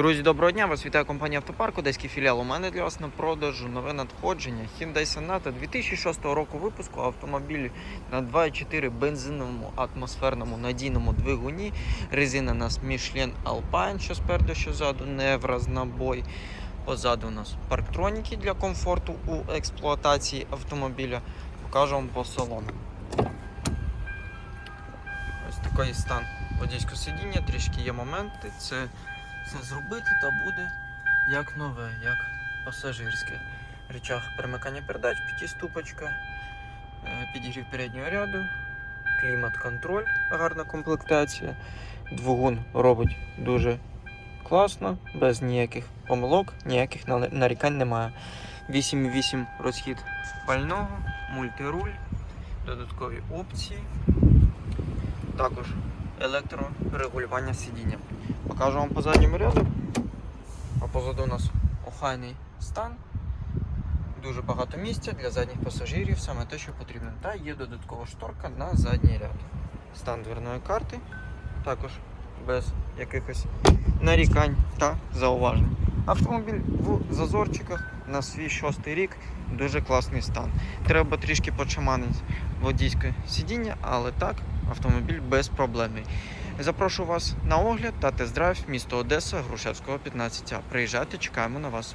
Друзі, доброго дня! Вас вітає компанія Автопарк, одеський філіал. У мене для вас на продажу нове надходження Hyundai Sonata 2006 року випуску автомобіль на 2.4 бензиновому атмосферному надійному двигуні. Резина у нас Michelin Alpine, що спереду, що ззаду, Невраз набой. Позаду у нас парктроніки для комфорту у експлуатації автомобіля. Покажу вам по салону. Ось такий стан водійського сидіння, трішки є моменти. Це все зробити та буде як нове, як пасажирське. Речах перемикання передач, п'ятиступочка, е, підігрів переднього ряду, клімат-контроль, гарна комплектація. Двигун робить дуже класно, без ніяких помилок, ніяких нарікань немає. 8,8 розхід пального, мультируль, додаткові опції. Також електрорегулювання сидіння. Покажу вам по задньому ряду. А позаду у нас охайний стан. Дуже багато місця для задніх пасажирів, саме те, що потрібно. Та є додаткова шторка на задній ряд. Стан дверної карти. Також без якихось нарікань та зауважень. Автомобіль в зазорчиках на свій шостий рік дуже класний стан. Треба трішки почаманити водійське сидіння, але так, автомобіль без проблем. Запрошую вас на огляд та тест-драйв місто Одеса, Грушевського, 15А. Приїжджайте, чекаємо на вас.